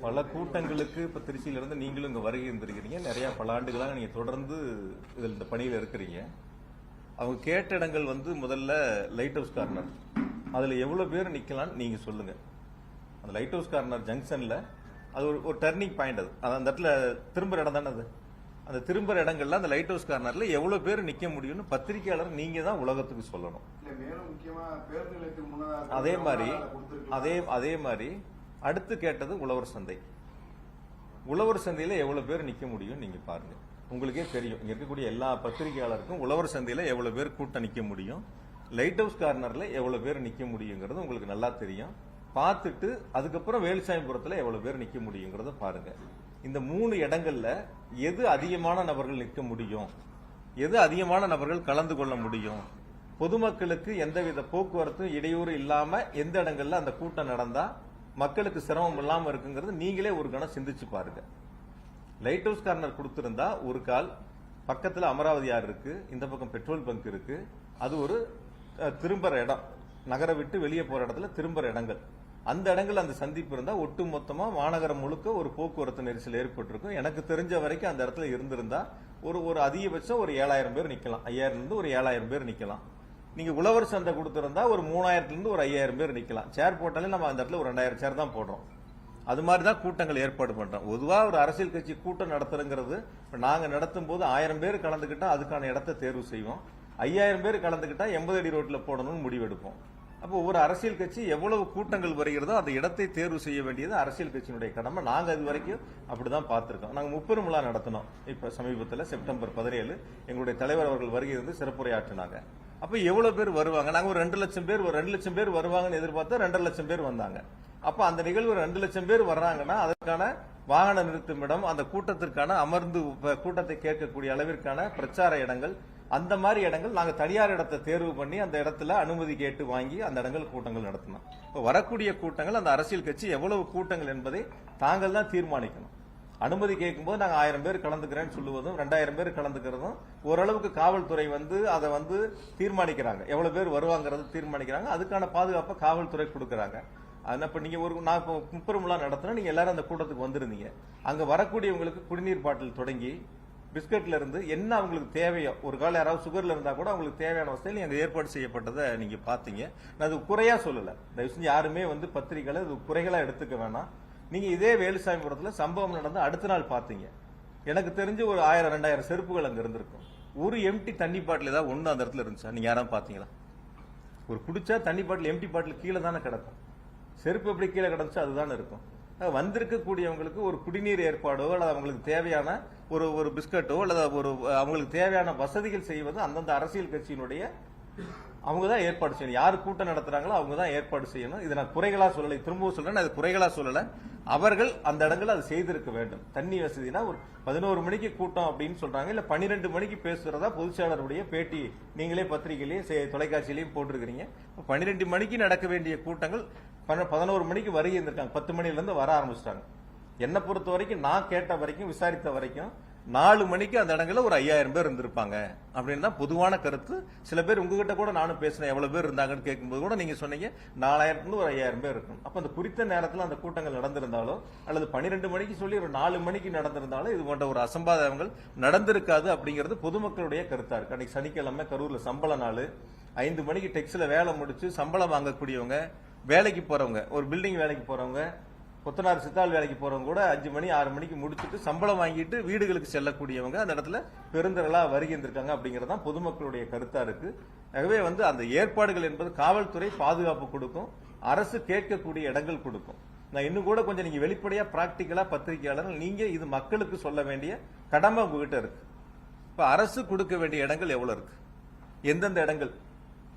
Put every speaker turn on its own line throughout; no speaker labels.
பல கூட்டங்களுக்கு இப்ப திருச்சியில இருந்து நீங்களும் இங்க வருகை இருந்திருக்கிறீங்க நிறைய பல ஆண்டுகளாக நீங்க தொடர்ந்து இதில் இந்த பணியில் இருக்கிறீங்க. அவங்க கேட்ட இடங்கள் வந்து முதல்ல லைட் ஹவுஸ் கார்னர் அதுல எவ்வளவு பேர் நிற்கலாம்னு நீங்க சொல்லுங்க. அந்த லைட் ஹவுஸ் கார்னர் ஜங்ஷன்ல அது ஒரு ஒரு டர்னிங் பாயிண்ட் அது. அது அந்த இடத்துல திரும்புற இடம் தானே அது? அந்த திரும்புற இடங்கள்ல அந்த லைட் ஹவுஸ் கார்னர்ல எவ்வளவு பேர் நிக்க முடியும்னு பத்திரிகையாளர் நீங்க தான் உலகத்துக்கு சொல்லணும். அதே மாதிரி.
அதே
அதே மாதிரி அடுத்து கேட்டது உழவர் சந்தை. உழவர் சந்தையில எவ்வளவு பேர் நிக்க முடியும் நீங்க பாருங்க. உங்களுக்கே தெரியும். இங்க இருக்கக்கூடிய எல்லா பத்திரிகையாளருக்கும் உழவர் சந்தையில எவ்வளவு பேர் கூட்டம் நிக்க முடியும். லைட் ஹவுஸ் கார்னர்ல எவ்வளவு பேர் நிக்க முடியுங்கிறது உங்களுக்கு நல்லா தெரியும். பார்த்துட்டு அதுக்கப்புறம் வேலுசாமிபுரத்துல எவ்வளவு பேர் நிக்க முடியுங்கிறத பாருங்க. இந்த மூணு இடங்கள்ல எது அதிகமான நபர்கள் நிற்க முடியும்? எது அதிகமான நபர்கள் கலந்து கொள்ள முடியும்? பொதுமக்களுக்கு எந்தவித போக்குவரத்தும் இடையூறு இல்லாம எந்த இடங்கள்ல அந்த கூட்டம் நடந்தா மக்களுக்கு சிரமம் இல்லாம இருக்குங்கிறது நீங்களே ஒரு கணம் சிந்திச்சு பாருங்க. லைட் ஹவுஸ் கார்னர் கொடுத்திருந்தா ஒரு கால் பக்கத்துல அமராவதி ஆறு இருக்கு இந்த பக்கம் பெட்ரோல் பங்க் இருக்கு. அது ஒரு அஹ், திரும்புற இடம். நகரை விட்டு வெளியே போற இடத்துல திரும்புற இடங்கள். அந்த இடங்கள் அந்த சந்திப்பு இருந்தால் ஒட்டு மொத்தமாக மாநகரம் முழுக்க ஒரு போக்குவரத்து நெரிசல் ஏற்பட்டிருக்கும். எனக்கு தெரிஞ்ச வரைக்கும் அந்த இடத்துல இருந்திருந்தா ஒரு ஒரு அதிகபட்சம் ஒரு ஏழாயிரம் பேர் நிற்கலாம் ஐயாயிரம்லேருந்து ஒரு ஏழாயிரம் பேர் நிற்கலாம் நீங்கள் உழவர் சந்தை கொடுத்துருந்தா ஒரு மூணாயிரத்துலேருந்து ஒரு ஐயாயிரம் பேர் நிற்கலாம் சேர் போட்டாலே நம்ம அந்த இடத்துல ஒரு ரெண்டாயிரம் சேர் தான் போடுறோம். அது மாதிரி தான் கூட்டங்கள் ஏற்பாடு பண்ணுறோம் பொதுவாக ஒரு அரசியல் கட்சி கூட்டம் நடத்துறங்கிறது இப்போ நாங்கள் நடத்தும் போது ஆயிரம் பேர் கலந்துக்கிட்டா அதுக்கான இடத்த தேர்வு செய்வோம். ஐயாயிரம் பேர் கலந்துக்கிட்டால் எண்பது அடி ரோட்டில் போடணும்னு முடிவெடுப்போம். அப்போ ஒரு அரசியல் கட்சி எவ்வளவு கூட்டங்கள் வருகிறதோ அந்த இடத்தை தேர்வு செய்ய வேண்டியது அரசியல் கட்சியினுடைய கடமை. நாங்கள் அது வரைக்கும் அப்படிதான் பார்த்துருக்கோம். நாங்கள் முப்பெரும் விழா நடத்தினோம். இப்போ சமீபத்தில் செப்டம்பர் பதினேழு எங்களுடைய தலைவர் அவர்கள் வருகிறது இருந்து சிறப்புரையாற்றினாங்க. அப்போ எவ்வளவு பேர் வருவாங்க? நாங்கள் ஒரு ரெண்டு லட்சம் பேர் ஒரு ரெண்டு லட்சம் பேர் வருவாங்கன்னு எதிர்பார்த்தா ரெண்டரை லட்சம் பேர் வந்தாங்க. அப்போ அந்த நிகழ்வு ரெண்டு லட்சம் பேர் வர்றாங்கன்னா அதற்கான வாகன நிறுத்துமிடம் அந்த கூட்டத்திற்கான அமர்ந்து கூட்டத்தை கேட்கக்கூடிய அளவிற்கான பிரச்சார இடங்கள் அந்த மாதிரி இடங்கள் நாங்க தனியார் இடத்தை தேர்வு பண்ணி அந்த இடத்துல அனுமதி கேட்டு வாங்கி அந்த இடங்கள் கூட்டங்கள் நடத்தினோம். இப்போ வரக்கூடிய கூட்டங்கள் அந்த அரசியல் கட்சி எவ்வளவு கூட்டங்கள் என்பதை தாங்கள் தான் தீர்மானிக்கணும். அனுமதி கேட்கும்போது நாங்கள் ஆயிரம் பேர் கலந்துக்கிறேன்னு சொல்லுவதும் ரெண்டாயிரம் பேர் கலந்துக்கிறதும் ஓரளவுக்கு காவல்துறை வந்து அதை வந்து தீர்மானிக்கிறாங்க. எவ்வளோ பேர் வருவாங்கிறது தீர்மானிக்கிறாங்க. அதுக்கான பாதுகாப்பை காவல்துறை கொடுக்குறாங்க. அதனால் இப்போ நீங்கள் ஒரு நான் இப்போ முப்பெருமுலா நடத்தினா நீங்கள் எல்லாரும் அந்த கூட்டத்துக்கு வந்திருந்தீங்க. அங்கே வரக்கூடியவங்களுக்கு குடிநீர் பாட்டில் தொடங்கி பிஸ்கட்ல இருந்து என்ன அவங்களுக்கு தேவையோ ஒரு கால யாராவது சுகர்ல இருந்தா கூட அவங்களுக்கு தேவையான வசதியில் எங்க ஏற்பாடு செய்யப்பட்டதை நீங்க பாத்தீங்க நான் அது குறையா சொல்லல. தயவு செஞ்சு யாருமே வந்து பத்திரிகையில இது குறைகளா எடுத்துக்க வேணாம். நீங்க இதே வேலுசாமிபுரத்துல சம்பவம் நடந்து அடுத்த நாள் பாத்தீங்க எனக்கு தெரிஞ்சு ஒரு ஆயிரம் ரெண்டாயிரம் செருப்புகள் அங்க இருந்திருக்கும். ஒரு எம்டி தண்ணி பாட்டில் ஏதாவது ஒன்று அந்த இடத்துல இருந்துச்சா. நீங்க யாராவது பாத்தீங்களா ஒரு குடிச்சா தண்ணி பாட்டில் எம்டி பாட்டில் கீழே தானே கிடக்கும். செருப்பு எப்படி கீழே கிடந்துச்சோ அதுதானே இருக்கும். வந்திருக்கக்கூடியவங்களுக்கு ஒரு குடிநீர் ஏற்பாடோ அல்லது அவங்களுக்கு தேவையான ஒரு ஒரு பிஸ்கட்டோ அல்லது ஒரு அவங்களுக்கு தேவையான வசதிகள் செய்வது அந்தந்த அரசியல் கட்சியினுடைய அவங்க தான் ஏற்பாடு செய்யணும். யார் கூட்டம் நடத்துறாங்களோ அவங்க தான் ஏற்பாடு செய்யணும். இதை நான் குறைகளாக சொல்லலை. திரும்பவும் சொல்றேன். அது குறைகளாக சொல்லலை சொல்லல. அவர்கள் அந்த இடங்களில் அது செய்திருக்க வேண்டும். தண்ணி வசதினா ஒரு பதினோரு மணிக்கு கூட்டம் அப்படின்னு சொல்றாங்க. இல்ல பன்னிரெண்டு மணிக்கு பேசுறதா பொதுச்செயலாளருடைய பேட்டி நீங்களே பத்திரிகையிலையும் செ- தொலைக்காட்சியிலையும் போட்டிருக்கிறீங்க. பன்னிரெண்டு மணிக்கு நடக்க வேண்டிய கூட்டங்கள் பன்ன- பதினோரு மணிக்கு வருகை இருந்திருக்காங்க பத்து மணிலேருந்து வர ஆரம்பிச்சிட்டாங்க. என்னை பொறுத்த வரைக்கும் நான் கேட்ட வரைக்கும் விசாரித்த வரைக்கும் நாலு மணிக்கு அந்த இடங்களில் ஒரு ஐயாயிரம் பேர் இருந்திருப்பாங்க. அப்படின்னு தான் பொதுவான கருத்து. சில பேர் உங்ககிட்ட கூட நானும் பேசினேன் எவ்வளோ பேர் இருந்தாங்கன்னு கேட்கும்போது கூட நீங்கள் சொன்னீங்க நாலாயிரத்துலேருந்து ஒரு ஐயாயிரம் பேர் இருக்கும். அப்போ அந்த குறித்த நேரத்தில் அந்த கூட்டங்கள் நடந்திருந்தாலோ அல்லது பன்னிரெண்டு மணிக்கு சொல்லி ஒரு நாலு மணிக்கு நடந்திருந்தாலும் இது போன்ற ஒரு அசம்பாதங்கள் நடந்திருக்காது அப்படிங்கிறது பொதுமக்களுடைய கருத்தாக இருக்குது அன்றைக்கி சனிக்கிழமை கரூரில் சம்பள நாள். ஐந்து மணிக்கு டெக்ஸில் வேலை முடித்து சம்பளம் வாங்கக்கூடியவங்க வேலைக்கு போகிறவங்க ஒரு பில்டிங் வேலைக்கு போகிறவங்க கொத்தனார் சித்தாள் வேலைக்கு போறவங்க கூட அஞ்சு மணி ஆறு மணிக்கு முடிச்சுட்டு சம்பளம் வாங்கிட்டு வீடுகளுக்கு செல்லக்கூடியவங்க அந்த இடத்துல பெருந்திரளா வருகின்றிருக்காங்க அப்படிங்கறது தான் பொதுமக்களுடைய கருத்தா இருக்கு. ஆகவே வந்து அந்த ஏற்பாடுகள் என்பது காவல்துறை பாதுகாப்பு கொடுக்கும் அரசு கேட்கக்கூடிய இடங்கள் கொடுக்கும். நான் இன்னும் கூட கொஞ்சம் நீங்க வெளிப்படையா பிராக்டிக்கலா பத்திரிகையாளர்கள் நீங்க இது மக்களுக்கு சொல்ல வேண்டிய கடமை உங்ககிட்ட இருக்கு. இப்ப அரசு கொடுக்க வேண்டிய இடங்கள் எவ்வளவு இருக்கு? எந்தெந்த இடங்கள்?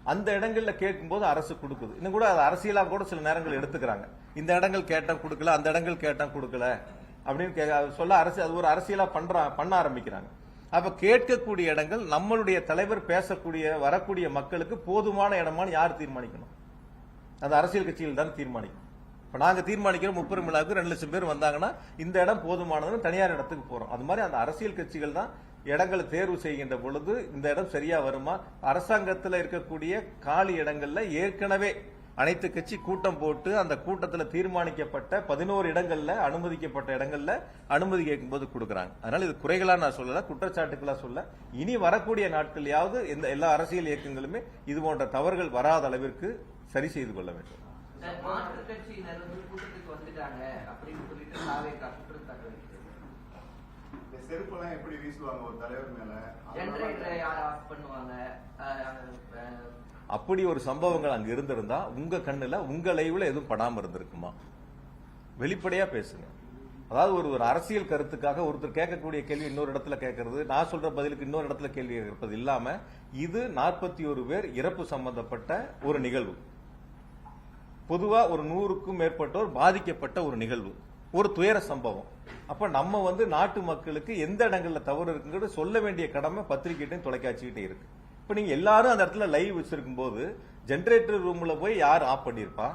அந்த இடங்கள்ல கேட்கும்போது அரசு கொடுக்குது. இன்னும் கூட அது அரசியலாக கூட சில நேரங்கள் எடுத்துக்கிறாங்க. இந்த இடங்கள் கேட்டால் கொடுக்கல அந்த இடங்கள் கேட்டால் கொடுக்கல அப்படின்னு கே- சொல்ல அரசு அது ஒரு அரசியலாக பண்ற பண்ண ஆரம்பிக்கிறாங்க. அப்ப கேட்கக்கூடிய இடங்கள் நம்மளுடைய தலைவர் பேசக்கூடிய வரக்கூடிய மக்களுக்கு போதுமான இடமான்னு யார் தீர்மானிக்கணும்? அது அரசியல் கட்சிகள் தான் தீர்மானிக்கணும் இப்போ நாங்கள் தீர்மானிக்கிற முப்பெரும் விழாவுக்கு ரெண்டு லட்சம் பேர் வந்தாங்கன்னா இந்த இடம் போதுமானதுன்னு தனியார் இடத்துக்கு போகிறோம் அது மாதிரி அந்த அரசியல் கட்சிகள் தான் இடங்களை தேர்வு செய்கின்ற பொழுது இந்த இடம் சரியா வருமா? அரசாங்கத்தில் இருக்கக்கூடிய காலி இடங்கள்ல ஏற்கனவே அனைத்து கட்சி கூட்டம் போட்டு அந்த கூட்டத்தில் தீர்மானிக்கப்பட்ட பதினோரு இடங்கள்ல அனுமதிக்கப்பட்ட இடங்கள்ல அனுமதி கேட்கும்போது கொடுக்குறாங்க. அதனால இது குறைகளா நான் சொல்லல குற்றச்சாட்டுகளா சொல்ல இனி வரக்கூடிய நாட்களையாவது எந்த எல்லா அரசியல் இயக்கங்களுமே இது போன்ற தவறுகள் வராத அளவிற்கு சரி செய்து கொள்ள வேண்டும்
சார், மாற்றுக் கட்சியினர் வந்து கூட்டத்துக்கு வந்துட்டாங்க அப்படின்னு சொல்லிட்டு தாவேக்கா குற்றச்சாட்டு வைக்கிறது.
இந்த செருப்பெல்லாம் எப்படி வீசுவாங்க ஒரு தலைவர் மேல?
ஜெனரேட்டரை யார் ஆஃப் பண்ணுவாங்க?
அப்படி ஒரு சம்பவங்கள் அங்க இருந்திருந்தா உங்க கண்ணுல உங்க லைவ்ல எதுவும் படாம இருந்திருக்குமா? வெளிப்படையா பேசுங்க. அதாவது ஒரு ஒரு அரசியல் கருத்துக்காக ஒருத்தர் கேட்கக்கூடிய கேள்வி இன்னொரு இடத்துல கேட்கறது நான் சொல்ற பதிலுக்கு இன்னொரு இடத்துல கேள்வி கேட்கறது இல்லாம இது நாற்பத்தி ஒரு பேர் இறப்பு சம்பந்தப்பட்ட ஒரு நிகழ்வு. பொதுவா ஒரு நூறுக்கும் மேற்பட்டோர் பாதிக்கப்பட்ட ஒரு நிகழ்வு. ஒரு துயர சம்பவம். அப்ப நம்ம வந்து நாட்டு மக்களுக்கு எந்த இடங்கள்ல தவறு இருக்குங்கிறது சொல்ல வேண்டிய கடமை பத்திரிகைட்டையும் தொலைக்காட்சிகிட்டே இருக்கு. இப்ப நீங்க எல்லாரும் அந்த இடத்துல லைவ் வச்சிருக்கும் போது ஜென்ரேட்டர் ரூம்ல போய் யார் ஆஃப் பண்ணிருப்பா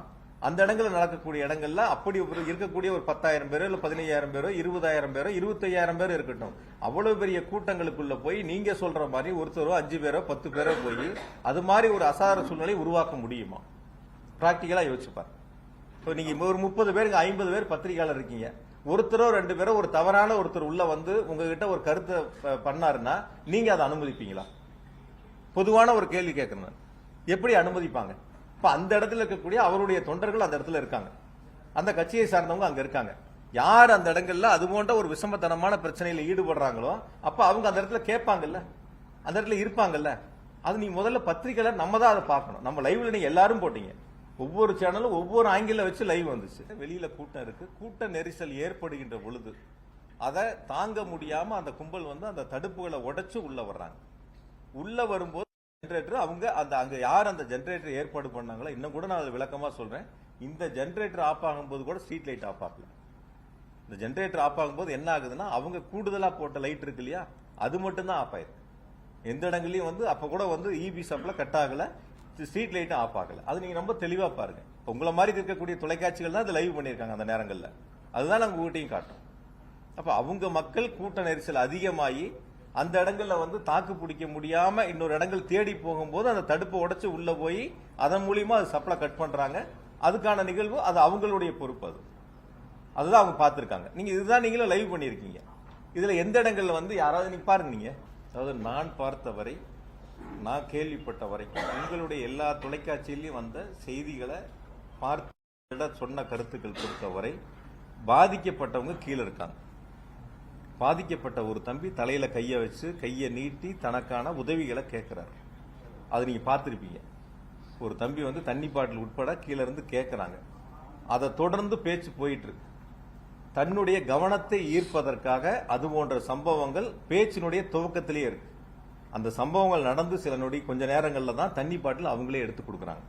அந்த இடங்கள்ல நடக்கக்கூடிய இடங்கள்ல அப்படி இருக்கக்கூடிய ஒரு பத்தாயிரம் பேரோ இல்ல பதினையாயிரம் பேரோ இருபதாயிரம் பேரோ இருபத்தையாயிரம் பேரோ இருக்கட்டும். அவ்வளவு பெரிய கூட்டங்களுக்குள்ள போய் நீங்க சொல்ற மாதிரி ஒருத்தரோ அஞ்சு பேரோ பத்து பேரோ போய் அது மாதிரி ஒரு அசார சூழ்நிலை உருவாக்க முடியுமா? பிராக்டிக்கலா யோசிச்சுப்பார் இப்போ நீங்க ஒரு முப்பது பேருக்கு ஐம்பது பேர் பத்திரிகையாளர் இருக்கீங்க. ஒருத்தரோ ரெண்டு பேரோ ஒரு தவறான ஒருத்தர் உள்ள வந்து உங்ககிட்ட ஒரு கருத்தை பண்ணாருன்னா நீங்க அதை அனுமதிப்பீங்களா? பொதுவான ஒரு கேள்வி கேட்கணும் எப்படி அனுமதிப்பாங்க? இப்ப அந்த இடத்துல இருக்கக்கூடிய அவருடைய தொண்டர்கள் அந்த இடத்துல இருக்காங்க. அந்த கட்சியை சார்ந்தவங்க அங்க இருக்காங்க. யார் அந்த இடங்கள்ல அது போன்ற ஒரு விஷமத்தனமான பிரச்சனையில ஈடுபடுறாங்களோ அப்ப அவங்க அந்த இடத்துல கேட்பாங்கல்ல? அந்த இடத்துல இருப்பாங்கல்ல? அது நீ முதல்ல பத்திரிக்கையில நம்ம தான் அதை பார்க்கணும். நம்ம லைவ்ல நீங்க எல்லாரும் போட்டீங்க. ஒவ்வொரு சேனலும் ஒவ்வொரு ஆங்கில வச்சு லைவ் வந்துச்சு. வெளியில கூட்டம் இருக்கு. கூட்ட நெரிசல் ஏற்படுகின்ற பொழுது அதை தாங்க முடியாம அந்த கும்பல் வந்து அந்த தடுப்புகளை உடைச்சு உள்ள வர்றாங்க. உள்ள வரும்போது ஜென்ரேட்டர் அவங்க அந்த அங்க யார் அந்த ஜென்ரேட்டர் ஏற்பாடு பண்ணாங்களோ இன்னும் கூட நான் அதை விளக்கமா சொல்றேன். இந்த ஜென்ரேட்டர் ஆஃப் ஆகும்போது கூட ஸ்ட்ரீட் லைட் ஆஃப் ஆகல. இந்த ஜென்ரேட்டர் ஆஃப் ஆகும்போது என்ன ஆகுதுன்னா அவங்க கூடுதலா போட்ட லைட் இருக்கு இல்லையா அது மட்டும் தான் ஆஃப் ஆயிருக்கு. எந்த இடங்களையும் வந்து அப்ப கூட வந்து இபி சப்ல கட் ஆகல. ஸ்ட்ரீட் லைட்டும் ஆஃப் ஆகல. அது நீங்க ரொம்ப தெளிவா பாருங்க. இப்போ உங்களை மாதிரி இருக்கக்கூடிய தொலைக்காட்சிகள் தான் அது லைவ் பண்ணியிருக்காங்க அந்த நேரங்களில். அதுதான் நாங்கள் ஊட்டியும் காட்டும் அப்போ அவங்க மக்கள் கூட்ட நெரிசல் அதிகமாகி அந்த இடங்களில் வந்து தாக்கு பிடிக்க முடியாமல் இன்னொரு இடங்கள் தேடி போகும்போது அந்த தடுப்பை உடச்சி உள்ளே போய் அதன் மூலியமாக அது சப்ளை கட் பண்ணுறாங்க அதுக்கான நிகழ்வு அது அவங்களுடைய பொறுப்பு அது. அதுதான் அவங்க பார்த்துருக்காங்க. நீங்கள் இதுதான் நீங்களும் லைவ் பண்ணியிருக்கீங்க. இதில் எந்த இடங்களில் வந்து யாராவது நீங்கள் பாருங்க நீங்கள் அதாவது நான் பார்த்த வரை நான் கேள்விப்பட்ட வரைக்கும் உங்களுடைய எல்லா தொலைக்காட்சியிலையும் வந்த செய்திகளை பார்த்து சொன்ன கருத்துக்கள் பொறுத்தவரை பாதிக்கப்பட்டவங்க கீழே இருக்காங்க. பாதிக்கப்பட்ட ஒரு தம்பி தலையில கையை வச்சு கையை நீட்டி தனக்கான உதவிகளை கேட்கிறாரு. அது நீங்க பார்த்துருப்பீங்க. ஒரு தம்பி வந்து தண்ணி பாட்டில் உட்பட கீழே இருந்து கேட்குறாங்க. அதை தொடர்ந்து பேச்சு போயிட்டு இருக்கு. தன்னுடைய கவனத்தை ஈர்ப்பதற்காக அது போன்ற சம்பவங்கள் பேச்சினுடைய துவக்கத்திலேயே இருக்கு. அந்த சம்பவங்கள் நடந்து சில நொடி கொஞ்ச நேரங்களில் தான் தண்ணி பாட்டில் அவங்களே எடுத்து கொடுக்குறாங்க.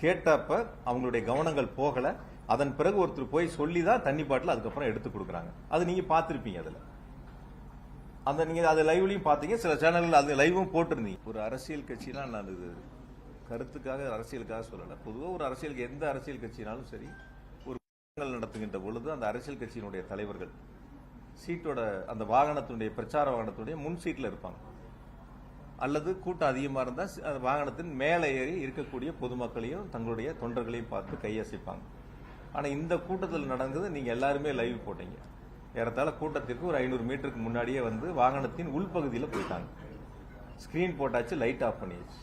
கேட்டப்ப அவங்களுடைய கவனங்கள் போகலை. அதன் பிறகு ஒருத்தர் போய் சொல்லி தான் தண்ணி பாட்டில் அதுக்கப்புறம் எடுத்து கொடுக்குறாங்க. அது நீங்கள் பார்த்துருப்பீங்க அதில். அந்த நீங்கள் அது லைவ்லையும் பார்த்தீங்க. சில சேனல்கள் அது லைவும் போட்டிருந்தீங்க. ஒரு அரசியல் கட்சிலாம் நான் இது கருத்துக்காக அரசியலுக்காக சொல்லலை. பொதுவாக ஒரு அரசியல் எந்த அரசியல் கட்சினாலும் சரி ஒரு கூட்டங்கள் நடத்துகின்ற பொழுது அந்த அரசியல் கட்சியினுடைய தலைவர்கள் சீட்டோட அந்த வாகனத்தினுடைய பிரச்சார வாகனத்துடைய முன் சீட்டில் இருப்பாங்க. அல்லது கூட்டம் அதிகமாக இருந்தால் வாகனத்தின் மேலே ஏறி இருக்கக்கூடிய பொதுமக்களையும் தங்களுடைய தொண்டர்களையும் பார்த்து கையசைப்பாங்க. ஆனால் இந்த கூட்டத்தில் நடந்தது நீங்கள் எல்லாருமே லைவ் போட்டீங்க. ஏறத்தாழ கூட்டத்திற்கு ஒரு ஐநூறு மீட்டருக்கு முன்னாடியே வந்து வாகனத்தின் உள்பகுதியில் போயிட்டாங்க. ஸ்க்ரீன் போட்டாச்சு லைட் ஆஃப் பண்ணியாச்சு.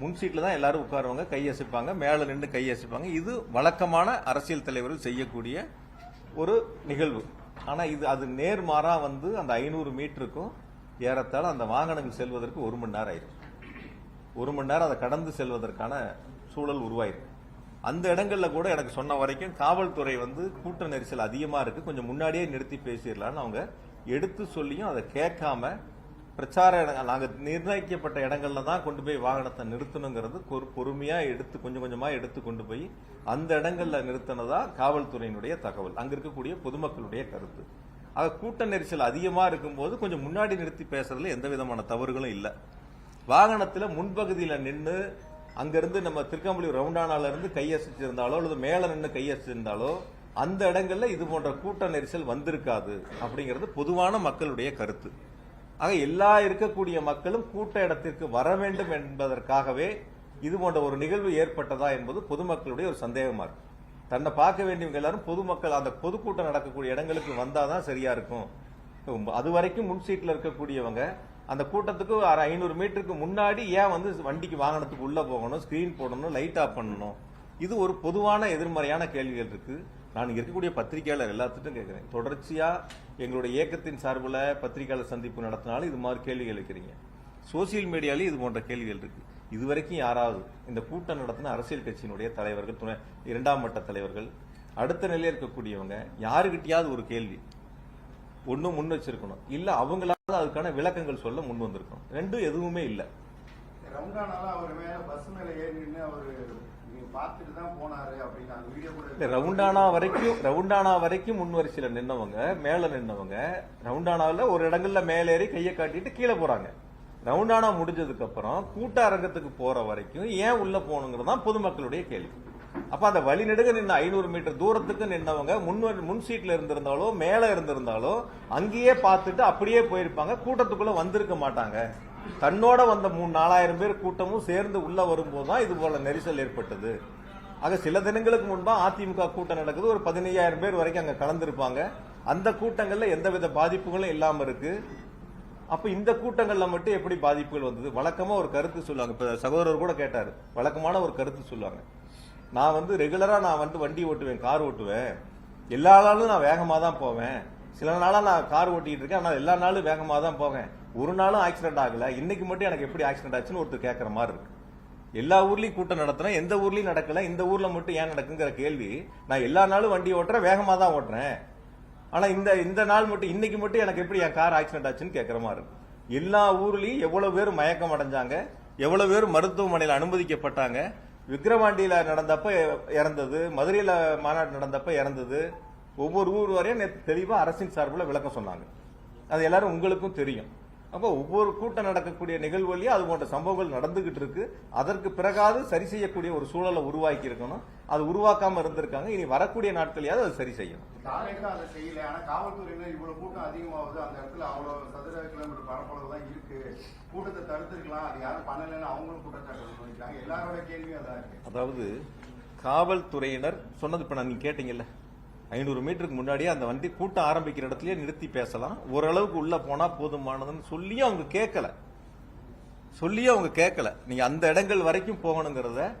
முன் சீட்டில் தான் எல்லாரும் உட்காருவாங்க கையசைப்பாங்க மேலே நின்று கையசைப்பாங்க. இது வழக்கமான அரசியல் தலைவர்கள் செய்யக்கூடிய ஒரு நிகழ்வு. ஆனால் இது அது நேர்மாறாக வந்து அந்த ஐநூறு மீட்டருக்கும் ஏறத்தாழ அந்த வாகனங்கள் செல்வதற்கு ஒரு மணி நேரம் ஆயிரும். ஒரு மணி நேரம் அதை கடந்து செல்வதற்கான சூழல் உருவாயிருக்கு. அந்த இடங்களில் கூட எனக்கு சொன்ன வரைக்கும் காவல்துறை வந்து கூட்ட நெரிசல் அதிகமாக இருக்குது கொஞ்சம் முன்னாடியே நிறுத்தி பேசிடலாம்னு அவங்க எடுத்து சொல்லியும் அதை கேட்காம பிரச்சார இடங்கள் நாங்கள் நிர்ணயிக்கப்பட்ட இடங்கள்ல தான் கொண்டு போய் வாகனத்தை நிறுத்தணுங்கிறது பொறுமையாக எடுத்து கொஞ்சம் கொஞ்சமாக எடுத்து கொண்டு போய் அந்த இடங்களில் நிறுத்தினதா காவல்துறையினுடைய தகவல். அங்கே இருக்கக்கூடிய பொதுமக்களுடைய கருத்து. ஆக கூட்ட நெரிசல் அதிகமாக இருக்கும்போது கொஞ்சம் முன்னாடி நிறுத்தி பேசுறதுல எந்த விதமான தவறுகளும் இல்லை. வாகனத்தில் முன்பகுதியில் நின்று அங்கேருந்து நம்ம திருக்காம்புலி ரவுண்டானாலேருந்து கையசிச்சிருந்தாலோ அல்லது மேலே நின்று கையசிச்சிருந்தாலோ அந்த இடங்கள்ல இது போன்ற கூட்ட நெரிசல் வந்திருக்காது அப்படிங்கிறது பொதுவான மக்களுடைய கருத்து. ஆக எல்லா இருக்கக்கூடிய மக்களும் கூட்ட இடத்திற்கு வர வேண்டும் என்பதற்காகவே இது போன்ற ஒரு நிகழ்வு ஏற்பட்டதா என்பது பொதுமக்களுடைய ஒரு சந்தேகமாக இருக்கு. தன்னை பார்க்க வேண்டியவங்க எல்லாரும் பொதுமக்கள் அந்த பொதுக்கூட்டம் நடக்கக்கூடிய இடங்களுக்கு வந்தாதான் சரியா இருக்கும். அது வரைக்கும் முன் சீட்டில் இருக்கக்கூடியவங்க அந்த கூட்டத்துக்கு அரை ஐநூறு மீட்டருக்கு முன்னாடி ஏன் வந்து வண்டிக்கு வாகனத்துக்கு உள்ள போகணும் ஸ்கிரீன் போடணும் லைட் ஆஃப் பண்ணணும்? இது ஒரு பொதுவான எதிர்மறையான கேள்விகள் இருக்கு. நான் இருக்கக்கூடிய பத்திரிகையாளர் எல்லாத்துட்டும் கேட்குறேன் தொடர்ச்சியா எங்களுடைய இயக்கத்தின் சார்பில் பத்திரிகையாளர் சந்திப்பு நடத்தினாலும் இது மாதிரி கேள்விகள் இருக்கிறீங்க சோசியல் மீடியாலையும் இது போன்ற கேள்விகள் இருக்கு. இதுவரைக்கும் யாராவது இந்த கூட்டம் நடத்தின அரசியல் கட்சியினுடைய தலைவர்கள் துணை இரண்டாம் மட்ட தலைவர்கள் அடுத்த நிலையில் இருக்கக்கூடியவங்க யாருகிட்டயாவது ஒரு கேள்வி ஒன்னும் முன் வச்சிருக்கணும். இல்ல அவங்களாவது அதுக்கான விளக்கங்கள் சொல்ல முன் வந்திருக்கணும். ரெண்டும் எதுவுமே இல்ல. ரவுண்டானா வரைக்கும் ரவுண்டானா வரைக்கும் முன் வரிசையில நின்னவங்க மேல நின்னவங்க ரவுண்டானால ஒரு இடங்கள்ல மேல ஏறி கையை காட்டிட்டு கீழே போறாங்க. ரவுண்டானா முடிஞ்சதுக்கு அப்புறம் கூட்ட அரங்கத்துக்கு போற வரைக்கும் ஏன் உள்ள போகணுங்கிறது தான் பொதுமக்களுடைய கேள்வி. அப்ப அந்த வழி நெடுக நின்ன ஐநூறு மீட்டர் தூரத்துக்கு நின்னவங்க முன் முன் சீட்ல இருந்திருந்தாலோ மேல இருந்திருந்தாலோ அங்கேயே பார்த்துட்டு அப்படியே போயிருப்பாங்க கூட்டத்துக்குள்ள வந்திருக்க மாட்டாங்க. தன்னோட வந்த மூணு நாலாயிரம் பேர் கூட்டமும் சேர்ந்து உள்ள வரும்போது தான் இது போல நெரிசல் ஏற்பட்டது. ஆக சில தினங்களுக்கு முன்பா அதிமுக கூட்டம் நடக்குது ஒரு பதினையாயிரம் பேர் வரைக்கும் அங்க கலந்துருப்பாங்க. அந்த கூட்டங்கள்ல எந்தவித பாதிப்புகளும் இல்லாம இருக்கு. அப்ப இந்த கூட்டங்கள்ல மட்டும் எப்படி பாதிப்புகள் வந்தது? வழக்கமா ஒரு கருத்து சொல்லுவாங்க. இப்ப சகோதரர் கூட கேட்டாரு. வழக்கமான ஒரு கருத்து சொல்லுவாங்க. நான் வந்து ரெகுலரா நான் வந்து வண்டி ஓட்டுவேன் கார் ஓட்டுவேன். எல்லா நாளும் நான் வேகமா தான் போவேன். சில நாளா நான் கார் ஓட்டிட்டு இருக்கேன். ஆனா எல்லா நாளும் வேகமா தான் போவேன். ஒரு நாளும் ஆக்சிடென்ட் ஆகல. இன்னைக்கு மட்டும் எனக்கு எப்படி ஆக்சிடென்ட் ஆச்சுன்னு ஒருத்தர் கேட்கற மாதிரி இருக்கு. எல்லா ஊர்லயும் கூட்டம் நடத்துறேன் எந்த ஊர்லயும் நடக்கல இந்த ஊர்ல மட்டும் ஏன் நடக்குங்கிற கேள்வி நான் எல்லா நாளும் வண்டி ஓட்டுறேன் வேகமா தான் ஓட்டுறேன். ஆனால் இந்த இந்த நாள் மட்டும் இன்னைக்கு மட்டும் எனக்கு எப்படி என் கார் ஆக்சிடென்ட் ஆச்சுன்னு கேட்குற மாதிரி இருக்கு. எல்லா ஊர்லேயும் எவ்வளோ பேர் மயக்கம் அடைஞ்சாங்க எவ்வளோ பேர் மருத்துவமனையில் அனுமதிக்கப்பட்டாங்க. விக்கிரவாண்டியில நடந்தப்ப இறந்தது மதுரையில் மாநாடு நடந்தப்ப இறந்தது. ஒவ்வொரு ஊர் வரையும் தெளிவாக அரசின் சார்பில் விளக்கம் சொன்னாங்க. அது எல்லாரும் உங்களுக்கும் தெரியும். அப்போ ஒவ்வொரு கூட்டம் நடக்கக்கூடிய நிகழ்வுலையும் அது போன்ற சம்பவங்கள் நடந்துகிட்டு இருக்கு. அதற்கு பிறகாவது சரி செய்யக்கூடிய ஒரு சூழலை உருவாக்கி இருக்கணும். அது உருவாக்காம இருந்திருக்காங்க. இனி வரக்கூடிய நாட்களையாவது அது சரி செய்யணும்.
தாவேக்கா அதை செய்யல? ஆனா காவல்துறையினர் இவ்வளவு கூட்டம் அதிகமாகுது. அந்த இடத்துல அவ்வளவு சதுர கிலோமீட்டர் பரப்பளவு தான் இருக்கு. கூட்டத்தை தடுத்திருக்கலாம். அது யாரும் பண்ணலன்னு அவங்களும் குற்றச்சாட்டு வைக்கிறாங்க எல்லாரோட கேள்வியும் அதான் இருக்கு.
அதாவது காவல்துறையினர் சொன்னது இப்ப நான் நீங்க கேட்டீங்கல்ல. ஐநூறு மீட்டருக்கு முன்னாடியே அந்த வண்டி கூட்டம் ஆரம்பிக்கிற இடத்துலயே நிறுத்தி பேசலாம். ஓரளவுக்கு உள்ள போனா போதுமானதுன்னு சொல்லியும் அவங்க கேட்கல. சொல்லியும் அவங்க கேட்கல. நீங்க அந்த இடங்கள் வரைக்கும் போகணுங்கிறத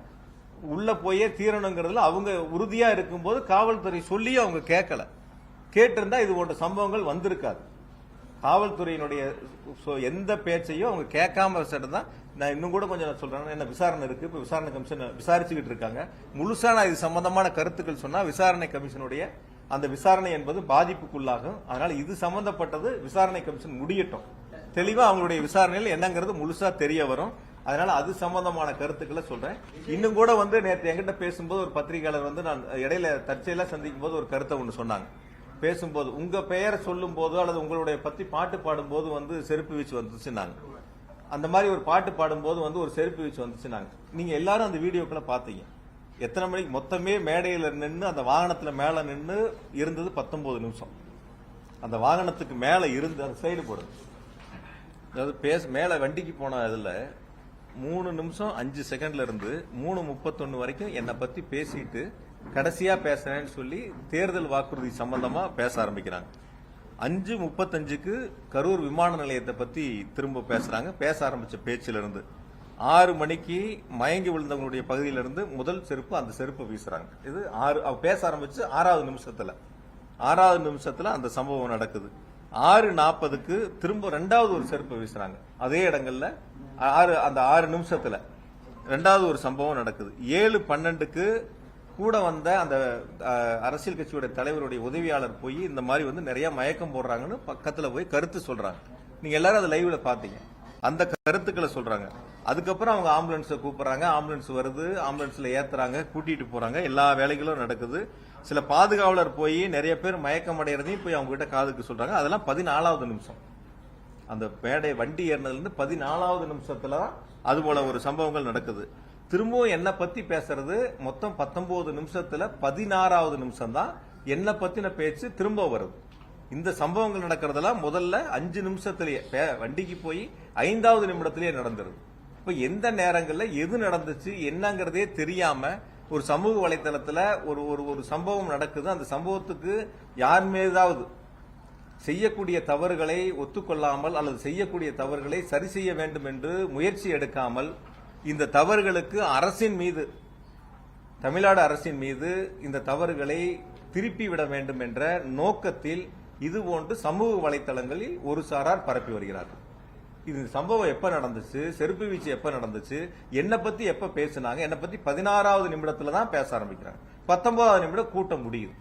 உள்ள போயே தீரணுங்கிறதுல அவங்க உறுதியா இருக்கும்போது காவல்துறை சொல்லியும் அவங்க கேட்கல. கேட்டிருந்தா இது போன்ற சம்பவங்கள் வந்திருக்காது. காவல்துறையினுடைய எந்த பேச்சையும் அவங்க கேட்காம வச்சுட்டு தான் நான் இன்னும் கூட கொஞ்சம் நான் சொல்றேன். என்ன விசாரணை இருக்கு. இப்ப விசாரணை கமிஷன் விசாரிச்சுக்கிட்டு இருக்காங்க. முழுசா நான் இது சம்பந்தமான கருத்துக்கள் சொன்னா விசாரணை கமிஷனுடைய அந்த விசாரணை என்பது பாதிப்புக்குள்ளாகும். அதனால இது சம்பந்தப்பட்டது விசாரணை கமிஷன் முடியட்டும். தெளிவா அவங்களுடைய விசாரணையில் என்னங்கிறது முழுசா தெரிய வரும். அதனால அது சம்பந்தமான கருத்துக்களை சொல்றேன். இன்னும் கூட வந்து நேற்று என்கிட்ட பேசும்போது ஒரு பத்திரிகையாளர் வந்து நான் இடையில தற்செயலா சந்திக்கும் போது ஒரு கருத்தை ஒன்று சொன்னாங்க. பேசும்போது உங்க பெயரை சொல்லும் போதோ அல்லது உங்களுடைய பத்தி பாட்டு பாடும்போது வந்து செருப்பு வீச்சு வந்துச்சுன்னாங்க. அந்த மாதிரி ஒரு பாட்டு பாடும்போது வந்து ஒரு செருப்பு வீச்சு வந்துச்சுன்னாங்க நீங்கள் எல்லாரும் அந்த வீடியோக்களை பார்த்தீங்க. எத்தனை மணிக்கு மொத்தமே மேடையில் நின்று அந்த வாகனத்தில் மேலே நின்று இருந்தது பத்தொம்போது நிமிஷம். அந்த வாகனத்துக்கு மேலே இருந்து அந்த சைடு போடுது அதாவது பேச மேலே வண்டிக்கு போன இதில் மூணு நிமிஷம் அஞ்சு செகண்ட்ல இருந்து மூணு முப்பத்தொன்னு வரைக்கும் என்னை பற்றி பேசிட்டு கடைசியாக பேசுறேன்னு சொல்லி தேர்தல் வாக்குறுதி சம்பந்தமாக பேச ஆரம்பிக்கிறாங்க. அஞ்சு முப்பத்தஞ்சுக்கு கரூர் விமான நிலையத்தை பற்றி திரும்ப பேசுகிறாங்க பேச ஆரம்பித்த பேச்சிலிருந்து ஆறு மணிக்கு மயங்கி விழுந்தவங்களுடைய பகுதியிலிருந்து முதல் செருப்பு அந்த செருப்பை வீசுகிறாங்க இது ஆறு பேச ஆரம்பித்து ஆறாவது நிமிஷத்தில் ஆறாவது நிமிஷத்தில் அந்த சம்பவம் நடக்குது. ஆறு நாற்பதுக்கு திரும்ப ரெண்டாவது ஒரு செருப்பை வீசுறாங்க. அதே இடங்கள்ல ஆறு அந்த ஆறு நிமிஷத்துல ரெண்டாவது ஒரு சம்பவம் நடக்குது. ஏழு பன்னெண்டுக்கு கூட வந்த அந்த அரசியல் கட்சியோட தலைவருடைய உதவியாளர் போய் இந்த மாதிரி வந்து நிறைய மயக்கம் போடுறாங்கன்னு பக்கத்துல போய் கருத்து சொல்றாங்க. நீங்க எல்லாரும் அதை லைவ்ல பாத்தீங்க அந்த கருத்துக்களை சொல்றாங்க. அதுக்கப்புறம் அவங்க ஆம்புலன்ஸை கூப்பிடுறாங்க. ஆம்புலன்ஸ் வருது. ஆம்புலன்ஸ்ல ஏத்துறாங்க. கூட்டிட்டு போறாங்க. எல்லா வேலைகளும் நடக்குது. சில பாதுகாவலர் போய் நிறைய பேர் மயக்கம் அடைகிறதையும் போய் அவங்க கிட்ட காதுக்கு சொல்றாங்க. அதெல்லாம் பதினாலாவது நிமிஷம். அந்த மேடை வண்டி ஏறினதுல இருந்து பதினாலாவது நிமிஷத்துல தான் அது போல ஒரு சம்பவங்கள் நடக்குது. திரும்பவும் என்னை பத்தி பேசுறது மொத்தம் பத்தொன்பது நிமிஷத்துல பதினாறாவது நிமிஷம் தான் பற்றின பத்தின பேச்சு திரும்ப வருது. இந்த சம்பவங்கள் நடக்கிறதெல்லாம் முதல்ல அஞ்சு நிமிஷத்திலேயே பே- வண்டிக்கு போய் ஐந்தாவது நிமிடத்திலேயே நடந்துருது. இப்போ எந்த நேரங்களில் எது நடந்துச்சு என்னங்கிறதே தெரியாம ஒரு சமூக வலைத்தளத்தில் ஒரு ஒரு ஒரு சம்பவம் நடக்குது. அந்த சம்பவத்துக்கு யார் மீதாவது செய்யக்கூடிய தவறுகளை ஒத்துக்கொள்ளாமல் அல்லது செய்யக்கூடிய தவறுகளை சரி செய்ய வேண்டும் என்று முயற்சி எடுக்காமல் இந்த தவறுகளுக்கு அரசின் மீது தமிழ்நாடு அரசின் மீது இந்த தவறுகளை திருப்பி விட வேண்டும் என்ற நோக்கத்தில் இது போன்று சமூக வலைத்தளங்களில் ஒரு சாரார் பரப்பி வருகிறார்கள். இது சம்பவம் எப்ப நடந்துச்சு செருப்பு வீச்சு எப்ப நடந்துச்சு என்னை பத்தி எப்ப பேசுனாங்க என்னை பத்தி பதினாறாவது நிமிடத்துல தான் பேச ஆரம்பிக்கிறாங்க. பத்தொன்பதாவது நிமிடம் கூட்டம் முடியுது.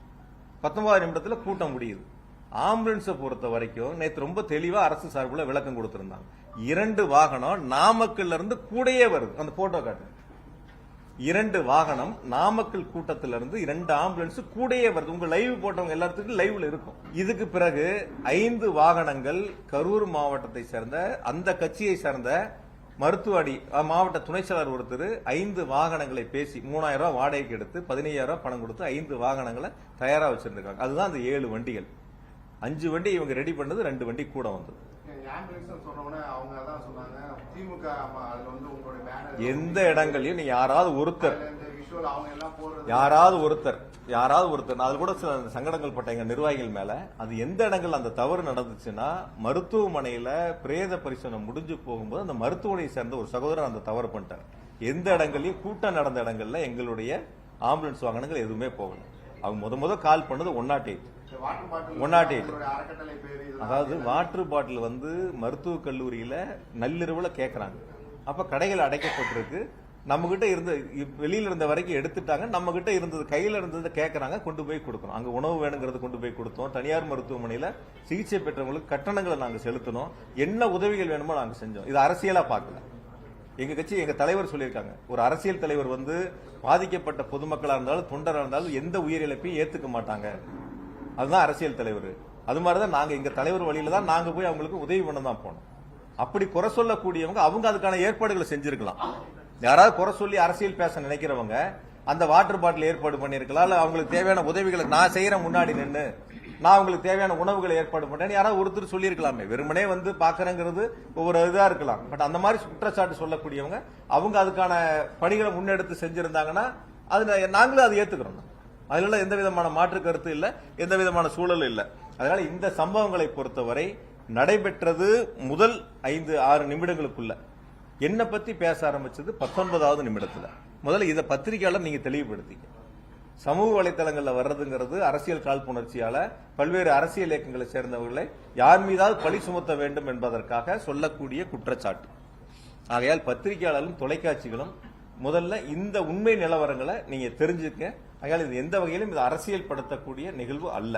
பத்தொன்பதாவது நிமிடத்துல கூட்டம் முடியுது. ஆம்புலன்ஸை பொறுத்த வரைக்கும் நேற்று ரொம்ப தெளிவா அரசு சார்பில் விளக்கம் கொடுத்திருந்தாங்க. இரண்டு வாகனம் நாமக்கல்ல இருந்து கூடயே வருது. அந்த போட்டோ காட்டு. இரண்டு வாகனம் நாமக்கல் கூட்டத்திலிருந்து இரண்டு ஆம்புலன்ஸ் கூடயே வருது. உங்க லைவ் போட்டவங்க எல்லாத்துக்கும் லைவ்ல இருக்கும். இதுக்கு பிறகு ஐந்து வாகனங்கள் கரூர் மாவட்டத்தை சேர்ந்த அந்த கட்சியை சேர்ந்த மருத்துவடி மாவட்ட துணை செயலர் ஒருத்தர் ஐந்து வாகனங்களை பேசி மூணாயிரம் ரூபாய் வாடகைக்கு எடுத்து பதினையாயிரம் ரூபாய் பணம் கொடுத்து ஐந்து வாகனங்களை தயாரா வச்சிருந்திருக்காங்க. அதுதான் அந்த ஏழு வண்டிகள். அஞ்சு வண்டி இவங்க ரெடி பண்ணது ரெண்டு வண்டி கூட வந்தது. எந்த இடங்களையும் நீங்க யாராவது ஒருத்தர். யாராவது ஒருத்தர் யாராவது ஒருத்தர். நான் அது கூட சில சங்கடங்கள் பட்ட எங்க நிர்வாகிகள் மேல. அது எந்த இடங்கள் அந்த தவறு நடந்துச்சுன்னா மருத்துவமனையில பிரேத பரிசோதனை முடிஞ்சு போகும்போது அந்த மருத்துவமனையை சேர்ந்த ஒரு சகோதரர் அந்த தவறு பண்ணிட்டார். எந்த இடங்கள்லயும் கூட்டம் நடந்த இடங்கள்ல எங்களுடைய ஆம்புலன்ஸ் வாகனங்கள் எதுவுமே போகல. அவங்க முத முத கால் பண்ணது ஒன் நாட் எயிட்
இதெல்லாம்
அதாவது வாட்டர் பாட்டில் வந்து மருத்துவக் கல்லூரியில நள்ளிரவுல கேக்குறாங்க. அப்ப கடைகள் அடைக்கப்பட்டிருக்கு. நம்ம கிட்ட இருந்த வெளியில இருந்த வரைக்கும் எடுத்துட்டாங்க. நம்ம கிட்ட இருந்தது கையில இருந்ததை கேக்குறாங்க கொண்டு போய் கொடுக்கணும். அங்க உணவு வேணுங்கிறது கொண்டு போய் கொடுத்தோம். தனியார் மருத்துவமனையில சிகிச்சை பெற்றவங்களுக்கு கட்டணங்களை நாங்க செலுத்தினோம். என்ன உதவிகள் வேணுமோ நாங்க செஞ்சோம். இது அரசியலா பார்க்கல. எங்க கட்சி எங்க தலைவர் சொல்லியிருக்காங்க. ஒரு அரசியல் தலைவர் வந்து பாதிக்கப்பட்ட பொதுமக்களா இருந்தாலும் தொண்டரா இருந்தாலும் எந்த உயிரிழப்பையும் ஏத்துக்க மாட்டாங்க. அதுதான் அரசியல் தலைவர். அது மாதிரி தான் நாங்கள் எங்கள் தலைவர் வழியில தான் நாங்கள் போய் அவங்களுக்கு உதவி பண்ண தான் போனோம். அப்படி குறை சொல்லக்கூடியவங்க அவங்க அதுக்கான ஏற்பாடுகளை செஞ்சிருக்கலாம். யாராவது குறை சொல்லி அரசியல் பேச நினைக்கிறவங்க அந்த வாட்டர் பாட்டில் ஏற்பாடு பண்ணியிருக்கலாம் இல்லை அவங்களுக்கு தேவையான உதவிகளை நான் செய்கிறேன் முன்னாடி நின்று நான் அவங்களுக்கு தேவையான உணவுகளை ஏற்பாடு பண்ணேன்னு யாராவது ஒருத்தர் சொல்லியிருக்கலாமே. வெறுமனே வந்து பார்க்குறேங்கிறது ஒவ்வொரு இதாக இருக்கலாம். பட் அந்த மாதிரி குற்றச்சாட்டு சொல்லக்கூடியவங்க அவங்க அதுக்கான பணிகளை முன்னெடுத்து செஞ்சுருந்தாங்கன்னா அது நாங்களும் அதை ஏற்றுக்கிறோம் அதனால எந்த விதமான மாற்று கருத்து இல்லை எந்த விதமான சூழல் இல்லை. அதனால இந்த சம்பவங்களை பொறுத்தவரை நடைபெற்றது முதல் ஐந்து ஆறு நிமிடங்களுக்குள்ள. என்னை பத்தி பேச ஆரம்பிச்சது பத்தொன்பதாவது நிமிடத்துல. முதல்ல இதை பத்திரிகையாளர் நீங்க தெளிவுபடுத்திங்க சமூக வலைத்தளங்களில் வர்றதுங்கிறது அரசியல் காழ்ப்புணர்ச்சியால பல்வேறு அரசியல் இயக்கங்களை சேர்ந்தவர்களை யார் மீதாவது பழி சுமத்த வேண்டும் என்பதற்காக சொல்லக்கூடிய குற்றச்சாட்டு. ஆகையால் பத்திரிகையாளர்களும் தொலைக்காட்சிகளும் முதல்ல இந்த உண்மை நிலவரங்களை நீங்க தெரிஞ்சுக்க ஆகையால் இது எந்த வகையிலும் இது அரசியல் படுத்தக்கூடிய நிகழ்வு அல்ல.